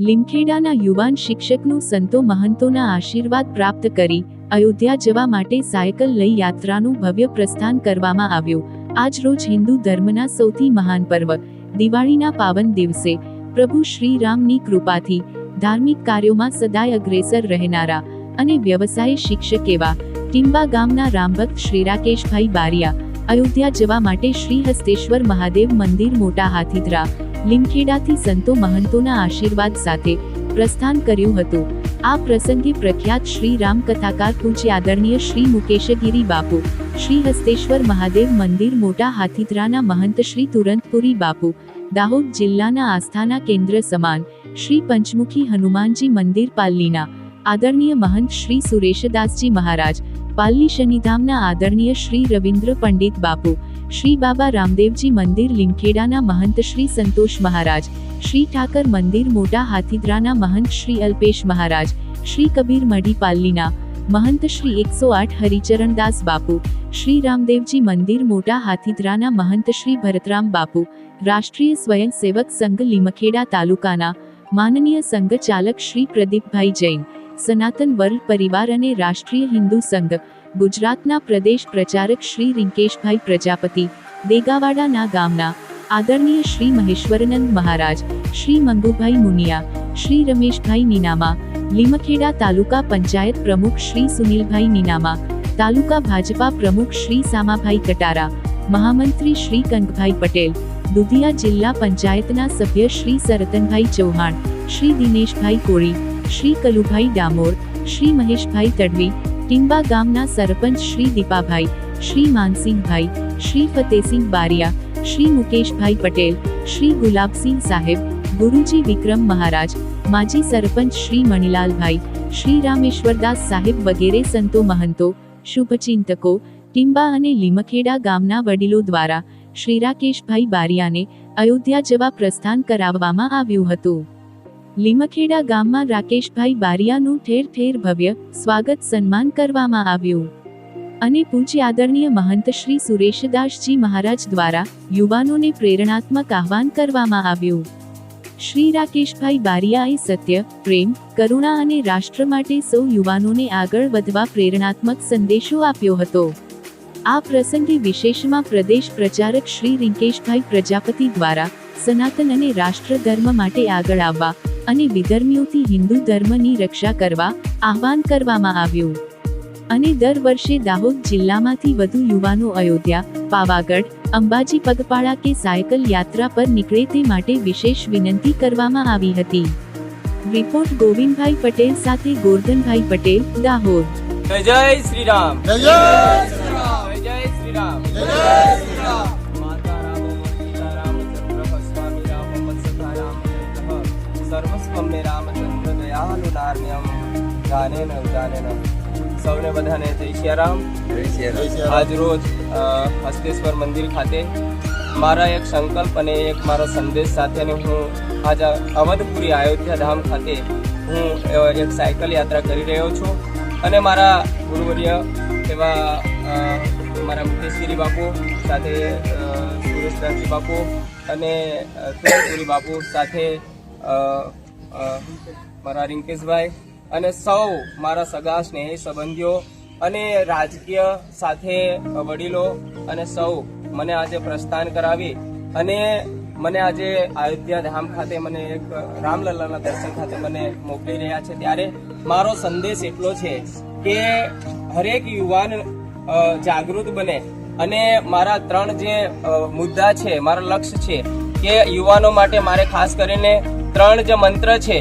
લીમખેડાના યુવાન શિક્ષકનું સંતો મહંતોના આશીર્વાદ પ્રાપ્ત કરી અયોધ્યા જવા માટે સાયકલ લઈ યાત્રાનું ભવ્ય પ્રસ્થાન કરવામાં આવ્યું. આજ રોજ હિન્દુ ધર્મના સૌથી મહાન પર્વ, દિવાળીના પાવન દિવસે, પ્રભુ શ્રી રામની કૃપાથી ધાર્મિક કાર્યોમાં સદાય અગ્રેસર રહેનારા અને વ્યવસાય શિક્ષક એવા ટિંબા ગામના રામભક્ત શ્રી રાકેશભાઈ બારિયા અયોધ્યા જવા માટે શ્રી હસ્તેશ્વર મહાદેવ મંદિર મોટા હાથીદરા લીમખેડાથી સંતો મહંતોના આશીર્વાદ સાથે પ્રસ્થાન કર્યું હતું. આ પ્રસંગે પ્રખ્યાત શ્રી રામ કથાકાર પૂજ્ય આદરણીય શ્રી મુકેશગીરી બાપુ, શ્રી હસ્તેશ્વર મહાદેવ મંદિર મોટા હાથીદરાના મહંત શ્રી તુરંતપુરી બાપુ, દાહોદ જિલ્લાના આસ્થાના કેન્દ્ર સમાન શ્રી પંચમુખી હનુમાનજી મંદિર પાલ્લીના આદરણીય મહંત શ્રી સુરેશદાસજી મહારાજ પાલ્લી શનિધામના આદરણીય શ્રી રવિન્દ્ર પંડિત બાપુ શ્રી બાબા રામદેવજી મંદિર લીમખેડાના મહંત શ્રી સંતોષ મહારાજ, શ્રી ઠાકર મંદિર મોટા હાથીદ્રાના મહંત શ્રી અલ્પેશ મહારાજ, શ્રી કબીર મઢી પાલ્લીના મહંત શ્રી એકસો આઠ હરિચરણદાસ બાપુ, શ્રી રામદેવજી મંદિર મોટા હાથીદ્રાના મહંત શ્રી ભરતરામ બાપુ, રાષ્ટ્રીય સ્વયંસેવક સંઘ લીમખેડા તાલુકાના માનનીય સંઘ ચાલક શ્રી પ્રદીપભાઈ જૈન, સનાતન વર્લ્ડ પરિવાર અને રાષ્ટ્રીય હિન્દુ સંઘ ગુજરાતના પ્રદેશ પ્રચારક શ્રી રિંકેશભાઈ પ્રજાપતિ, દેગાવાડાના ગામના આદરણીય શ્રી મહેશ્વરનંદ મહારાજ, શ્રી મંગુભાઈ મુનિયા, શ્રી રમેશભાઈ નીનામા, લીમખેડા તાલુકા પંચાયત પ્રમુખ શ્રી સુનિલભાઈ નીનામા, તાલુકા ભાજપા પ્રમુખ શ્રી સામાભાઈ કટારા, મહામંત્રી શ્રી કંકભાઈ પટેલ, દુધિયા જિલ્લા પંચાયતના સભ્ય શ્રી સરતનભાઈ ચૌહાણ, શ્રી દિનેશભાઈ કોળી, શ્રી કલુભાઈ ડામોર, શ્રી મહેશભાઈ તડવી ટિંબા ગામના સરપંચ શ્રી દીપાભાઈ, શ્રી માનસિંહભાઈ, શ્રી ફતેસિંહ બારિયા, શ્રી મુકેશભાઈ પટેલ, શ્રી ગુલાબસિંહ સાહેબ, ગુરુજી વિક્રમ મહારાજ, માજી સરપંચ શ્રી મણિલાલભાઈ, શ્રી રામેશ્વરદાસ સાહેબ વગેરે સંતો મહંતો, શુભચિંતકો, ટીંબા અને લીમખેડા ગામના વડીલો દ્વારા શ્રી રાકેશભાઈ બારિયાને અયોધ્યા જવા પ્રસ્થાન કરાવવામાં આવ્યું હતું. લીમખેડા ગામમાં રાકેશભાઈ બારિયાનું ઠેર ઠેર ભવ્ય સ્વાગત સન્માન કરવામાં આવ્યું. અને પૂજ્ય આદરણીય મહંત શ્રી સુરેશદાસજી મહારાજ દ્વારા યુવાનોને પ્રેરણાત્મક આહવાન કરવામાં આવ્યું. શ્રી રાકેશભાઈ બારિયાએ સત્ય, પ્રેમ, કરુણા અને રાષ્ટ્ર માટે સૌ યુવાનોને આગળ વધવા પ્રેરણાત્મક સંદેશો આપ્યો હતો. આ પ્રસંગે વિશેષમાં પ્રદેશ પ્રચારક શ્રી રિંકેશભાઈ પ્રજાપતિ દ્વારા સનાતન અને રાષ્ટ્ર ધર્મ માટે આગળ આવવા અને વિધર્મીઓથી હિન્દુ ધર્મની રક્ષા કરવા આહવાન કરવામાં આવ્યું. અને દર વર્ષે દાહોદ જિલ્લામાંથી વધુ યુવાનો અયોધ્યા પાવાગઢ અંબાજી પગપાળા કે સાયકલ યાત્રા પર નીકળે તે માટે વિશેષ વિનંતી કરવામાં આવી હતી. રિપોર્ટ ગોવિંદભાઈ પટેલ સાથે ગોરધનભાઈ પટેલ દાહોદ. જય જય શ્રી રામ. જય ગાનેન ગાનેન સૌને બધાને જય શ્રી રામ જય શ્રી રામ. આજ રોજ હસ્તેશ્વર મંદિર ખાતે મારા એક સંકલ્પ અને એક મારો સંદેશ સાથે અને હું આજ અવધપુરી અયોધ્યા ધામ ખાતે હું એક સાયકલ યાત્રા કરી રહ્યો છું. અને મારા ગુરુવર્ય એવા મારા મુકેશગીરી બાપુ સાથે સુરેશદાસજી બાપુ અને અ, બાપુ સાથે મારા રિંકેશભાઈ અને સૌ મારા સગા સ્નેહી સંબંધીઓ અને રાજકીય સાથે વડીલો અને સૌ મને આજે પ્રસ્થાન કરાવી અને મને આજે અયોધ્યા ધામ ખાતે મને એક રામલલ્લાના દર્શન ખાતે મને મોકલી રહ્યા છે. ત્યારે મારો સંદેશ એટલો છે કે હરેક યુવાન જાગૃત બને અને મારા ત્રણ જે મુદ્દા છે, મારા લક્ષ્ય છે કે યુવાનો માટે મારે ખાસ કરીને ત્રણ જે મંત્ર છે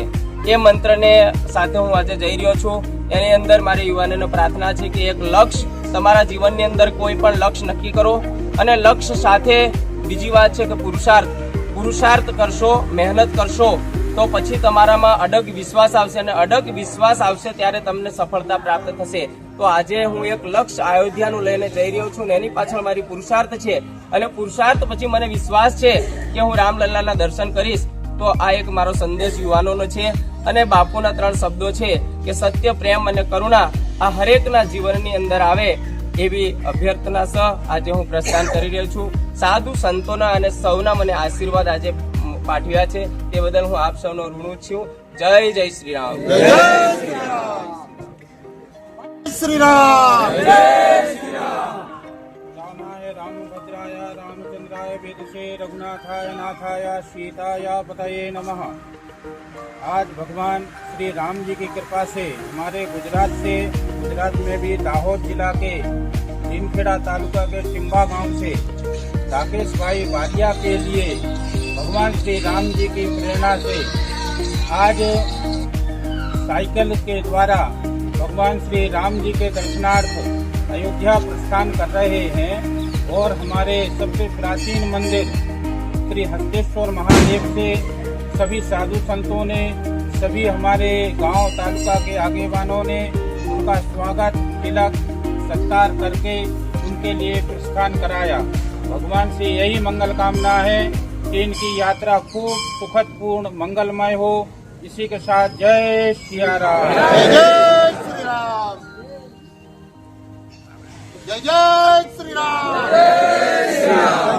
એ મંત્રને સાથે હું આજે જઈ રહ્યો છું. એની અંદર મારી યુવાનોને પ્રાર્થના છે કે એક લક્ષ્ય તમારા જીવનની અંદર કોઈ પણ લક્ષ્ય નક્કી કરો અને લક્ષ્ય સાથે બીજી વાત છે કે પુરુષાર્થ. પુરુષાર્થ કરશો, મહેનત કરશો, તો પછી તમારામાં અડગ વિશ્વાસ આવશે અને અડગ વિશ્વાસ આવશે ત્યારે તમને સફળતા પ્રાપ્ત થશે. તો આજે હું એક લક્ષ્ય અયોધ્યાનું લઈને જઈ રહ્યો છું ને એની પાછળ મારી પુરુષાર્થ છે. અને પુરુષાર્થ પછી મને વિશ્વાસ છે કે હું રામલલ્લાના દર્શન કરીશ. તો આ એક મારો સંદેશ યુવાનોનો છે. અને બાપુના ત્રણ શબ્દો છે કે સત્ય પ્રેમ અને કરુણા આ હરેકના જીવનની અંદર આવે એવી અભ્યર્થના સહ આજે હું પ્રસ્થાન કરી રહ્યો છું. સાધુ સંતોના અને સૌના મને આશીર્વાદ આજે પાઠવ્યા છે. તે બદલ હું આપ સૌનો ઋણું છું. જય જય શ્રી રામ. શ્રી રામ. જય શ્રી રામ. રામચંદ્રાય વેદસે રઘુનાથાય નાથાય સીતાય પતયે નમઃ. आज भगवान श्री राम जी की कृपा से हमारे गुजरात से, गुजरात में भी दाहोद जिला के भीमखेड़ा तालुका के टिम्बा गाँव से राकेश भाई वालिया के लिए भगवान श्री राम जी की प्रेरणा से आज साइकिल के द्वारा भगवान श्री राम जी के दर्शनार्थ अयोध्या प्रस्थान कर रहे हैं और हमारे सबसे प्राचीन मंदिर श्री हस्तेश्वर महादेव से सभी साधु संतों ने सभी हमारे गाँव तालुका के आगे वालों ने उनका स्वागत तिलक सत्कार करके उनके लिए प्रस्थान कराया। भगवान से यही मंगल कामना है कि इनकी यात्रा खूब सुखद पूर्ण मंगलमय हो। इसी के साथ जय सिया राम। जय श्री राम। जय जय श्री राम।